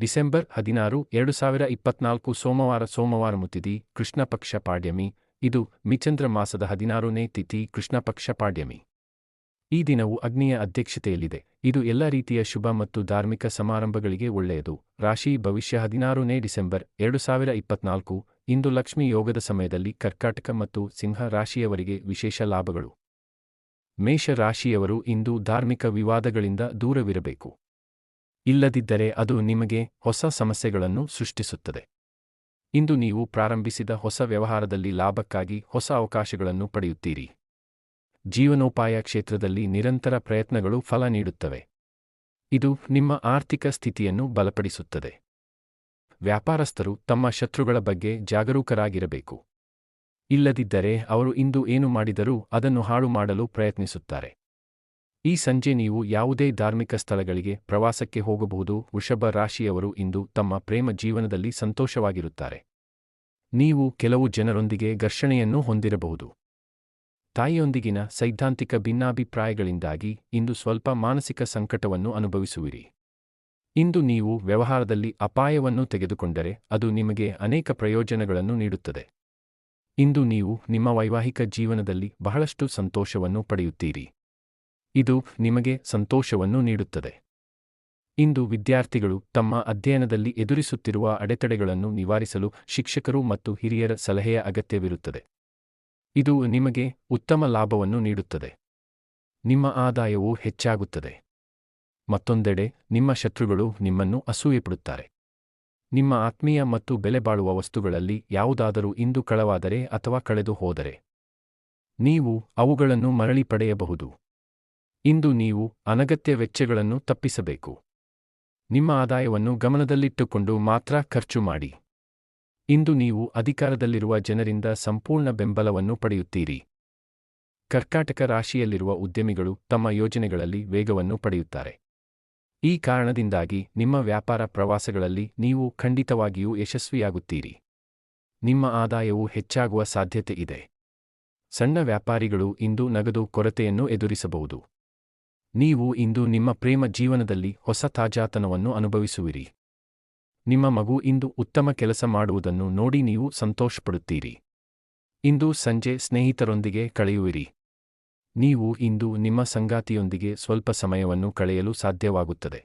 December ಹದಿನಾರು, ಎರಡು ಸಾವಿರ ಇಪ್ಪತ್ನಾಲ್ಕು ಸೋಮವಾರ ಸೋಮವಾರ ಮುತಿಥಿ ಕೃಷ್ಣಪಕ್ಷ ಪಾಡ್ಯಮಿ, ಇದು ಮಿಚಂದ್ರ ಮಾಸದ ಹದಿನಾರನೇ ತಿಥಿ ಕೃಷ್ಣಪಕ್ಷ ಪಾಡ್ಯಮಿ. ಈ ದಿನವು ಅಗ್ನಿಯ ಅಧ್ಯಕ್ಷತೆಯಲ್ಲಿದೆ. ಇದು ಎಲ್ಲ ರೀತಿಯ ಶುಭ ಮತ್ತು ಧಾರ್ಮಿಕ ಸಮಾರಂಭಗಳಿಗೆ ಒಳ್ಳೆಯದು. ರಾಶಿ ಭವಿಷ್ಯ ಹದಿನಾರನೇ ಡಿಸೆಂಬರ್, ಎರಡು ಸಾವಿರ ಇಪ್ಪತ್ನಾಲ್ಕು, ಇಂದು ಲಕ್ಷ್ಮಿ ಯೋಗದ ಸಮಯದಲ್ಲಿ ಕರ್ಕಾಟಕ ಮತ್ತು ಸಿಂಹ ರಾಶಿಯವರಿಗೆ ವಿಶೇಷ ಲಾಭಗಳು. ಮೇಷ ರಾಶಿಯವರು ಇಂದು ಧಾರ್ಮಿಕ ವಿವಾದಗಳಿಂದ ದೂರವಿರಬೇಕು. ಇಲ್ಲದಿದ್ದರೆ ಅದು ನಿಮಗೆ ಹೊಸ ಸಮಸ್ಯೆಗಳನ್ನು ಸೃಷ್ಟಿಸುತ್ತದೆ. ಇಂದು ನೀವು ಪ್ರಾರಂಭಿಸಿದ ಹೊಸ ವ್ಯವಹಾರದಲ್ಲಿ ಲಾಭಕ್ಕಾಗಿ ಹೊಸ ಅವಕಾಶಗಳನ್ನು ಪಡೆಯುತ್ತೀರಿ. ಜೀವನೋಪಾಯ ಕ್ಷೇತ್ರದಲ್ಲಿ ನಿರಂತರ ಪ್ರಯತ್ನಗಳು ಫಲ ನೀಡುತ್ತವೆ. ಇದು ನಿಮ್ಮ ಆರ್ಥಿಕ ಸ್ಥಿತಿಯನ್ನು ಬಲಪಡಿಸುತ್ತದೆ. ವ್ಯಾಪಾರಸ್ಥರು ತಮ್ಮ ಶತ್ರುಗಳ ಬಗ್ಗೆ ಜಾಗರೂಕರಾಗಿರಬೇಕು. ಇಲ್ಲದಿದ್ದರೆ ಅವರು ಇಂದು ಏನು ಮಾಡಿದರೂ ಅದನ್ನು ಹಾಳು ಮಾಡಲು ಪ್ರಯತ್ನಿಸುತ್ತಾರೆ. ಈ ಸಂಜೆ ನೀವು ಯಾವುದೇ ಧಾರ್ಮಿಕ ಸ್ಥಳಗಳಿಗೆ ಪ್ರವಾಸಕ್ಕೆ ಹೋಗಬಹುದು, ವೃಷಭ ರಾಶಿಯವರು ಇಂದು ತಮ್ಮ ಪ್ರೇಮ ಜೀವನದಲ್ಲಿ ಸಂತೋಷವಾಗಿರುತ್ತಾರೆ. ನೀವು ಕೆಲವು ಜನರೊಂದಿಗೆ ಘರ್ಷಣೆಯನ್ನು ಹೊಂದಿರಬಹುದು. ತಾಯಿಯೊಂದಿಗಿನ ಸೈದ್ಧಾಂತಿಕ ಭಿನ್ನಾಭಿಪ್ರಾಯಗಳಿಂದಾಗಿ ಇಂದು ಸ್ವಲ್ಪ ಮಾನಸಿಕ ಸಂಕಟವನ್ನು ಅನುಭವಿಸುವಿರಿ. ಇಂದು ನೀವು ವ್ಯವಹಾರದಲ್ಲಿ ಅಪಾಯವನ್ನು ತೆಗೆದುಕೊಂಡರೆ ಅದು ನಿಮಗೆ ಅನೇಕ ಪ್ರಯೋಜನಗಳನ್ನು ನೀಡುತ್ತದೆ. ಇಂದು ನೀವು ನಿಮ್ಮ ವೈವಾಹಿಕ ಜೀವನದಲ್ಲಿ ಬಹಳಷ್ಟು ಸಂತೋಷವನ್ನು ಪಡೆಯುತ್ತೀರಿ. ಇದು ನಿಮಗೆ ಸಂತೋಷವನ್ನು ನೀಡುತ್ತದೆ. ಇಂದು ವಿದ್ಯಾರ್ಥಿಗಳು ತಮ್ಮ ಅಧ್ಯಯನದಲ್ಲಿ ಎದುರಿಸುತ್ತಿರುವ ಅಡೆತಡೆಗಳನ್ನು ನಿವಾರಿಸಲು ಶಿಕ್ಷಕರು ಮತ್ತು ಹಿರಿಯರ ಸಲಹೆಯ ಅಗತ್ಯವಿರುತ್ತದೆ. ಇದು ನಿಮಗೆ ಉತ್ತಮ ಲಾಭವನ್ನು ನೀಡುತ್ತದೆ. ನಿಮ್ಮ ಆದಾಯವು ಹೆಚ್ಚಾಗುತ್ತದೆ. ಮತ್ತೊಂದೆಡೆ, ನಿಮ್ಮ ಶತ್ರುಗಳು ನಿಮ್ಮನ್ನು ಅಸೂಯೆಪಡುತ್ತಾರೆ. ನಿಮ್ಮ ಆತ್ಮೀಯ ಮತ್ತು ಬೆಲೆಬಾಳುವ ವಸ್ತುಗಳಲ್ಲಿ ಯಾವುದಾದರೂ ಇಂದು ಕಳವಾದರೆ ಅಥವಾ ಕಳೆದು ಹೋದರೆ ನೀವು ಅವುಗಳನ್ನು ಮರಳಿ ಪಡೆಯಬಹುದು. ಇಂದು ನೀವು ಅನಗತ್ಯ ವೆಚ್ಚಗಳನ್ನು ತಪ್ಪಿಸಬೇಕು. ನಿಮ್ಮ ಆದಾಯವನ್ನು ಗಮನದಲ್ಲಿಟ್ಟುಕೊಂಡು ಮಾತ್ರ ಖರ್ಚು ಮಾಡಿ. ಇಂದು ನೀವು ಅಧಿಕಾರದಲ್ಲಿರುವ ಜನರಿಂದ ಸಂಪೂರ್ಣ ಬೆಂಬಲವನ್ನು ಪಡೆಯುತ್ತೀರಿ. ಕರ್ಕಾಟಕ ರಾಶಿಯಲ್ಲಿರುವ ಉದ್ಯಮಿಗಳು ತಮ್ಮ ಯೋಜನೆಗಳಲ್ಲಿ ವೇಗವನ್ನು ಪಡೆಯುತ್ತಾರೆ. ಈ ಕಾರಣದಿಂದಾಗಿ ನಿಮ್ಮ ವ್ಯಾಪಾರ ಪ್ರವಾಸಗಳಲ್ಲಿ ನೀವು ಖಂಡಿತವಾಗಿಯೂ ಯಶಸ್ವಿಯಾಗುತ್ತೀರಿ. ನಿಮ್ಮ ಆದಾಯವು ಹೆಚ್ಚಾಗುವ ಸಾಧ್ಯತೆ ಇದೆ. ಸಣ್ಣ ವ್ಯಾಪಾರಿಗಳು ಇಂದು ನಗದು ಕೊರತೆಯನ್ನು ಎದುರಿಸಬಹುದು. ನೀವು ಇಂದು ನಿಮ್ಮ ಪ್ರೇಮ ಜೀವನದಲ್ಲಿ ಹೊಸ ತಾಜಾತನವನ್ನು ಅನುಭವಿಸುವಿರಿ. ನಿಮ್ಮ ಮಗು ಇಂದು ಉತ್ತಮ ಕೆಲಸ ಮಾಡುವುದನ್ನು ನೋಡಿ ನೀವು ಸಂತೋಷಪಡುತ್ತೀರಿ. ಇಂದು ಸಂಜೆ ಸ್ನೇಹಿತರೊಂದಿಗೆ ಕಳೆಯುವಿರಿ. ನೀವು ಇಂದು ನಿಮ್ಮ ಸಂಗಾತಿಯೊಂದಿಗೆ ಸ್ವಲ್ಪ ಸಮಯವನ್ನು ಕಳೆಯಲು ಸಾಧ್ಯವಾಗುತ್ತದೆ.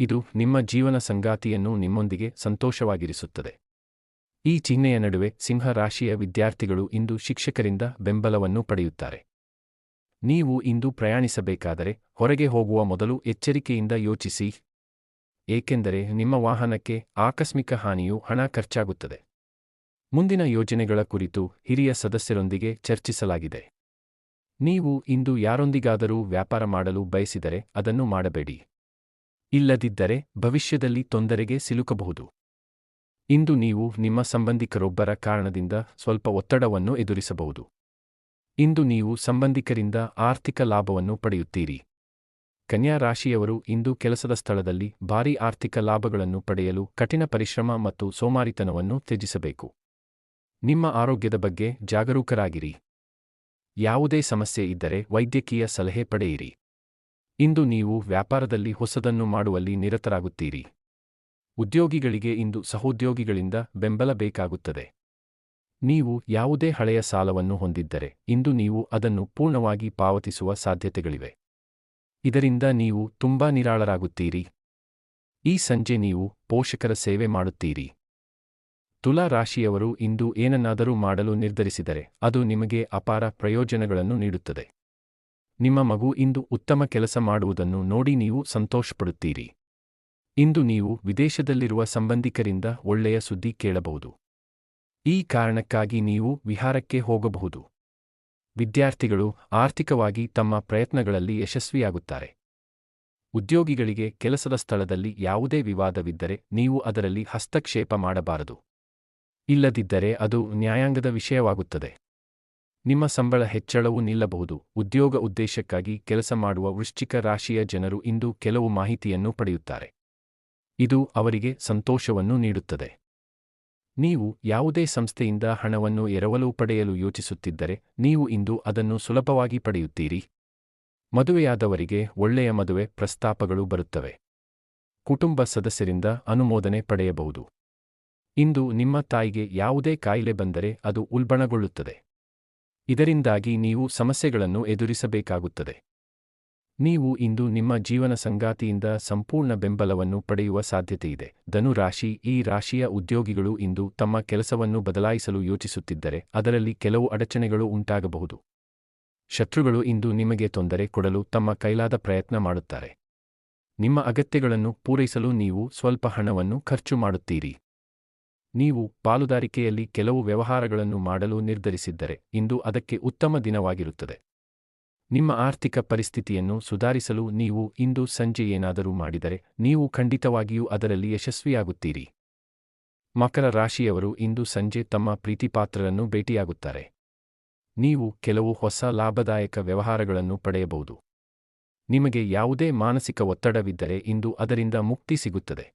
ಇದು ನಿಮ್ಮ ಜೀವನ ಸಂಗಾತಿಯನ್ನು ನಿಮ್ಮೊಂದಿಗೆ ಸಂತೋಷವಾಗಿರಿಸುತ್ತದೆ. ಈ ಚಿಹ್ನೆಯ ನಡುವೆ ಸಿಂಹ ರಾಶಿಯ ವಿದ್ಯಾರ್ಥಿಗಳು ಇಂದು ಶಿಕ್ಷಕರಿಂದ ಬೆಂಬಲವನ್ನು ಪಡೆಯುತ್ತಾರೆ. ನೀವು ಇಂದು ಪ್ರಯಾಣಿಸಬೇಕಾದರೆ ಹೊರಗೆ ಹೋಗುವ ಮೊದಲು ಎಚ್ಚರಿಕೆಯಿಂದ ಯೋಚಿಸಿ. ಏಕೆಂದರೆ ನಿಮ್ಮ ವಾಹನಕ್ಕೆ ಆಕಸ್ಮಿಕ ಹಾನಿಯು ಹಣ ಖರ್ಚಾಗುತ್ತದೆ. ಮುಂದಿನ ಯೋಜನೆಗಳ ಕುರಿತು ಹಿರಿಯ ಸದಸ್ಯರೊಂದಿಗೆ ಚರ್ಚಿಸಲಾಗಿದೆ. ನೀವು ಇಂದು ಯಾರೊಂದಿಗಾದರೂ ವ್ಯಾಪಾರ ಮಾಡಲು ಬಯಸಿದರೆ ಅದನ್ನು ಮಾಡಬೇಡಿ. ಇಲ್ಲದಿದ್ದರೆ ಭವಿಷ್ಯದಲ್ಲಿ ತೊಂದರೆಗೆ ಸಿಲುಕಬಹುದು. ಇಂದು ನೀವು ನಿಮ್ಮ ಸಂಬಂಧಿಕರೊಬ್ಬರ ಕಾರಣದಿಂದ ಸ್ವಲ್ಪ ಒತ್ತಡವನ್ನು ಎದುರಿಸಬಹುದು. ಇಂದು ನೀವು ಸಂಬಂಧಿಕರಿಂದ ಆರ್ಥಿಕ ಲಾಭವನ್ನು ಪಡೆಯುತ್ತೀರಿ. ಕನ್ಯಾ ರಾಶಿಯವರು ಇಂದು ಕೆಲಸದ ಸ್ಥಳದಲ್ಲಿ ಭಾರೀ ಆರ್ಥಿಕ ಲಾಭಗಳನ್ನು ಪಡೆಯಲು ಕಠಿಣ ಪರಿಶ್ರಮ ಮತ್ತು ಸೋಮಾರಿತನವನ್ನು ತ್ಯಜಿಸಬೇಕು. ನಿಮ್ಮ ಆರೋಗ್ಯದ ಬಗ್ಗೆ ಜಾಗರೂಕರಾಗಿರಿ. ಯಾವುದೇ ಸಮಸ್ಯೆ ಇದ್ದರೆ ವೈದ್ಯಕೀಯ ಸಲಹೆ ಪಡೆಯಿರಿ. ಇಂದು ನೀವು ವ್ಯಾಪಾರದಲ್ಲಿ ಹೊಸದನ್ನು ಮಾಡುವಲ್ಲಿ ನಿರತರಾಗುತ್ತೀರಿ. ಉದ್ಯೋಗಿಗಳಿಗೆ ಇಂದು ಸಹೋದ್ಯೋಗಿಗಳಿಂದ ಬೆಂಬಲ ಬೇಕಾಗುತ್ತದೆ. ನೀವು ಯಾವುದೇ ಹಳೆಯ ಸಾಲವನ್ನು ಹೊಂದಿದ್ದರೆ ಇಂದು ನೀವು ಅದನ್ನು ಪೂರ್ಣವಾಗಿ ಪಾವತಿಸುವ ಸಾಧ್ಯತೆಗಳಿವೆ. ಇದರಿಂದ ನೀವು ತುಂಬಾ ನಿರಾಳರಾಗುತ್ತೀರಿ. ಈ ಸಂಜೆ ನೀವು ಪೋಷಕರ ಸೇವೆ ಮಾಡುತ್ತೀರಿ. ತುಲಾ ರಾಶಿಯವರು ಇಂದು ಏನನ್ನಾದರೂ ಮಾಡಲು ನಿರ್ಧರಿಸಿದರೆ ಅದು ನಿಮಗೆ ಅಪಾರ ಪ್ರಯೋಜನಗಳನ್ನು ನೀಡುತ್ತದೆ. ನಿಮ್ಮ ಮಗು ಇಂದು ಉತ್ತಮ ಕೆಲಸ ಮಾಡುವುದನ್ನು ನೋಡಿ ನೀವು ಸಂತೋಷಪಡುತ್ತೀರಿ. ಇಂದು ನೀವು ವಿದೇಶದಲ್ಲಿರುವ ಸಂಬಂಧಿಕರಿಂದ ಒಳ್ಳೆಯ ಸುದ್ದಿ ಕೇಳಬಹುದು. ಈ ಕಾರಣಕ್ಕಾಗಿ ನೀವು ವಿಹಾರಕ್ಕೆ ಹೋಗಬಹುದು. ವಿದ್ಯಾರ್ಥಿಗಳು ಆರ್ಥಿಕವಾಗಿ ತಮ್ಮ ಪ್ರಯತ್ನಗಳಲ್ಲಿ ಯಶಸ್ವಿಯಾಗುತ್ತಾರೆ. ಉದ್ಯೋಗಿಗಳಿಗೆ ಕೆಲಸದ ಸ್ಥಳದಲ್ಲಿ ಯಾವುದೇ ವಿವಾದವಿದ್ದರೆ ನೀವು ಅದರಲ್ಲಿ ಹಸ್ತಕ್ಷೇಪ ಮಾಡಬಾರದು. ಇಲ್ಲದಿದ್ದರೆ ಅದು ನ್ಯಾಯಾಂಗದ ವಿಷಯವಾಗುತ್ತದೆ. ನಿಮ್ಮ ಸಂಬಳ ಹೆಚ್ಚಳವು ನಿಲ್ಲಬಹುದು. ಉದ್ಯೋಗ ಉದ್ದೇಶಕ್ಕಾಗಿ ಕೆಲಸ ಮಾಡುವ ವೃಶ್ಚಿಕ ರಾಶಿಯ ಜನರು ಇಂದು ಕೆಲವು ಮಾಹಿತಿಯನ್ನು ಪಡೆಯುತ್ತಾರೆ. ಇದು ಅವರಿಗೆ ಸಂತೋಷವನ್ನು ನೀಡುತ್ತದೆ. ನೀವು ಯಾವುದೇ ಸಂಸ್ಥೆಯಿಂದ ಹಣವನ್ನು ಎರವಲು ಪಡೆಯಲು ಯೋಚಿಸುತ್ತಿದ್ದರೆ ನೀವು ಇಂದು ಅದನ್ನು ಸುಲಭವಾಗಿ ಪಡೆಯುತ್ತೀರಿ. ಮದುವೆಯಾದವರಿಗೆ ಒಳ್ಳೆಯ ಮದುವೆ ಪ್ರಸ್ತಾಪಗಳು ಬರುತ್ತವೆ. ಕುಟುಂಬ ಸದಸ್ಯರಿಂದ ಅನುಮೋದನೆ ಪಡೆಯಬಹುದು. ಇಂದು ನಿಮ್ಮ ತಾಯಿಗೆ ಯಾವುದೇ ಕಾಯಿಲೆ ಬಂದರೆ ಅದು ಉಲ್ಬಣಗೊಳ್ಳುತ್ತದೆ. ಇದರಿಂದಾಗಿ ನೀವು ಸಮಸ್ಯೆಗಳನ್ನು ಎದುರಿಸಬೇಕಾಗುತ್ತದೆ. ನೀವು ಇಂದು ನಿಮ್ಮ ಜೀವನ ಸಂಗಾತಿಯಿಂದ ಸಂಪೂರ್ಣ ಬೆಂಬಲವನ್ನು ಪಡೆಯುವ ಸಾಧ್ಯತೆಯಿದೆ. ಧನುರಾಶಿ ಈ ರಾಶಿಯ ಉದ್ಯೋಗಿಗಳು ಇಂದು ತಮ್ಮ ಕೆಲಸವನ್ನು ಬದಲಾಯಿಸಲು ಯೋಚಿಸುತ್ತಿದ್ದರೆ ಅದರಲ್ಲಿ ಕೆಲವು ಅಡಚಣೆಗಳು ಉಂಟಾಗಬಹುದು. ಶತ್ರುಗಳು ಇಂದು ನಿಮಗೆ ತೊಂದರೆ ಕೊಡಲು ತಮ್ಮ ಕೈಲಾದ ಪ್ರಯತ್ನ ಮಾಡುತ್ತಾರೆ. ನಿಮ್ಮ ಅಗತ್ಯಗಳನ್ನು ಪೂರೈಸಲು ನೀವು ಸ್ವಲ್ಪ ಹಣವನ್ನು ಖರ್ಚು ಮಾಡುತ್ತೀರಿ. ನೀವು ಪಾಲುದಾರಿಕೆಯಲ್ಲಿ ಕೆಲವು ವ್ಯವಹಾರಗಳನ್ನು ಮಾಡಲು ನಿರ್ಧರಿಸಿದ್ದರೆ ಇಂದು ಅದಕ್ಕೆ ಉತ್ತಮ ದಿನವಾಗಿರುತ್ತದೆ. ನಿಮ್ಮ ಆರ್ಥಿಕ ಪರಿಸ್ಥಿತಿಯನ್ನು ಸುಧಾರಿಸಲು ನೀವು ಇಂದು ಸಂಜೆ ಏನಾದರೂ ಮಾಡಿದರೆ, ನೀವು ಖಂಡಿತವಾಗಿಯೂ ಅದರಲ್ಲಿ ಯಶಸ್ವಿಯಾಗುತ್ತೀರಿ. ಮಕರ ರಾಶಿಯವರು ಇಂದು ಸಂಜೆ ತಮ್ಮ ಪ್ರೀತಿಪಾತ್ರರನ್ನು ಭೇಟಿಯಾಗುತ್ತಾರೆ. ನೀವು ಕೆಲವು ಹೊಸ ಲಾಭದಾಯಕ ವ್ಯವಹಾರಗಳನ್ನು ಪಡೆಯಬಹುದು. ನಿಮಗೆ ಯಾವುದೇ ಮಾನಸಿಕ ಒತ್ತಡವಿದ್ದರೆ ಇಂದು ಅದರಿಂದ ಮುಕ್ತಿ ಸಿಗುತ್ತದೆ.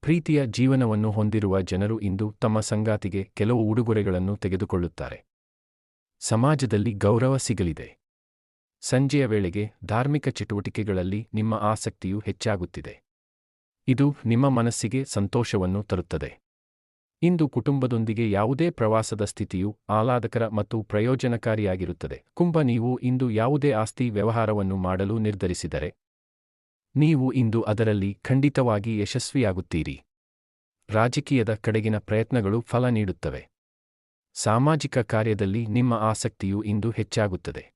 ಪ್ರೀತಿಯ ಜೀವನವನ್ನು ಹೊಂದಿರುವ ಜನರು ಇಂದು ತಮ್ಮ ಸಂಗಾತಿಗೆ ಕೆಲವು ಉಡುಗೊರೆಗಳನ್ನು ತೆಗೆದುಕೊಳ್ಳುತ್ತಾರೆ. ಸಮಾಜದಲ್ಲಿ ಗೌರವ ಸಿಗಲಿದೆ. ಸಂಜೆಯ ವೇಳೆಗೆ ಧಾರ್ಮಿಕ ಚಟುವಟಿಕೆಗಳಲ್ಲಿ ನಿಮ್ಮ ಆಸಕ್ತಿಯು ಹೆಚ್ಚಾಗುತ್ತಿದೆ. ಇದು ನಿಮ್ಮ ಮನಸ್ಸಿಗೆ ಸಂತೋಷವನ್ನು ತರುತ್ತದೆ. ಇಂದು ಕುಟುಂಬದೊಂದಿಗೆ ಯಾವುದೇ ಪ್ರವಾಸದ ಸ್ಥಿತಿಯು ಆಹ್ಲಾದಕರ ಮತ್ತು ಪ್ರಯೋಜನಕಾರಿಯಾಗಿರುತ್ತದೆ. ಕುಂಭ, ನೀವು ಇಂದು ಯಾವುದೇ ಆಸ್ತಿ ವ್ಯವಹಾರವನ್ನು ಮಾಡಲು ನಿರ್ಧರಿಸಿದರೆ, ನೀವು ಇಂದು ಅದರಲ್ಲಿ ಖಂಡಿತವಾಗಿ ಯಶಸ್ವಿಯಾಗುತ್ತೀರಿ. ರಾಜಕೀಯದ ಕಡೆಗಿನ ಪ್ರಯತ್ನಗಳು ಫಲ ನೀಡುತ್ತವೆ. ಸಾಮಾಜಿಕ ಕಾರ್ಯದಲ್ಲಿ ನಿಮ್ಮ ಆಸಕ್ತಿಯು ಇಂದು ಹೆಚ್ಚಾಗುತ್ತದೆ.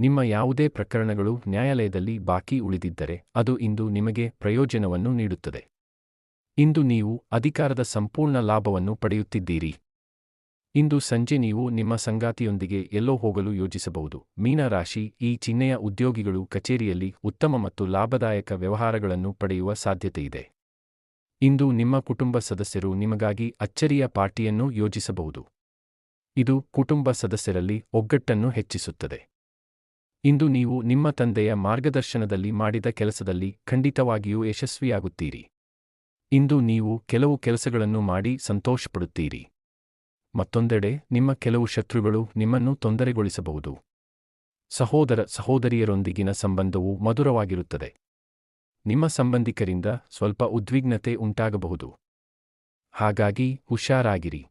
ನಿಮ್ಮ ಯಾವುದೇ ಪ್ರಕರಣಗಳು ನ್ಯಾಯಾಲಯದಲ್ಲಿ ಬಾಕಿ ಉಳಿದಿದ್ದರೆ ಅದು ಇಂದು ನಿಮಗೆ ಪ್ರಯೋಜನವನ್ನು ನೀಡುತ್ತದೆ. ಇಂದು ನೀವು ಅಧಿಕಾರದ ಸಂಪೂರ್ಣ ಲಾಭವನ್ನು ಪಡೆಯುತ್ತಿದ್ದೀರಿ. ಇಂದು ಸಂಜೆ ನೀವು ನಿಮ್ಮ ಸಂಗಾತಿಯೊಂದಿಗೆ ಎಲ್ಲೋ ಹೋಗಲು ಯೋಜಿಸಬಹುದು. ಮೀನರಾಶಿ ಈ ಚಿಹ್ನೆಯ ಉದ್ಯೋಗಿಗಳು ಕಚೇರಿಯಲ್ಲಿ ಉತ್ತಮ ಮತ್ತು ಲಾಭದಾಯಕ ವ್ಯವಹಾರಗಳನ್ನು ಪಡೆಯುವ ಸಾಧ್ಯತೆಯಿದೆ ಇಂದು ನಿಮ್ಮ ಕುಟುಂಬ ಸದಸ್ಯರು ನಿಮಗಾಗಿ ಅಚ್ಚರಿಯ ಪಾರ್ಟಿಯನ್ನು ಯೋಜಿಸಬಹುದು. ಇದು ಕುಟುಂಬ ಸದಸ್ಯರಲ್ಲಿ ಒಗ್ಗಟ್ಟನ್ನು ಹೆಚ್ಚಿಸುತ್ತದೆ. ಇಂದು ನೀವು ನಿಮ್ಮ ತಂದೆಯ ಮಾರ್ಗದರ್ಶನದಲ್ಲಿ ಮಾಡಿದ ಕೆಲಸದಲ್ಲಿ ಖಂಡಿತವಾಗಿಯೂ ಯಶಸ್ವಿಯಾಗುತ್ತೀರಿ. ಇಂದು ನೀವು ಕೆಲವು ಕೆಲಸಗಳನ್ನು ಮಾಡಿ ಸಂತೋಷಪಡುತ್ತೀರಿ. ಮತ್ತೊಂದೆಡೆ, ನಿಮ್ಮ ಕೆಲವು ಶತ್ರುಗಳು ನಿಮ್ಮನ್ನು ತೊಂದರೆಗೊಳಿಸಬಹುದು. ಸಹೋದರ ಸಹೋದರಿಯರೊಂದಿಗಿನ ಸಂಬಂಧವು ಮಧುರವಾಗಿರುತ್ತದೆ. ನಿಮ್ಮ ಸಂಬಂಧಿಕರಿಂದ ಸ್ವಲ್ಪ ಉದ್ವಿಗ್ನತೆ ಉಂಟಾಗಬಹುದು. ಹಾಗಾಗಿ ಹುಷಾರಾಗಿರಿ.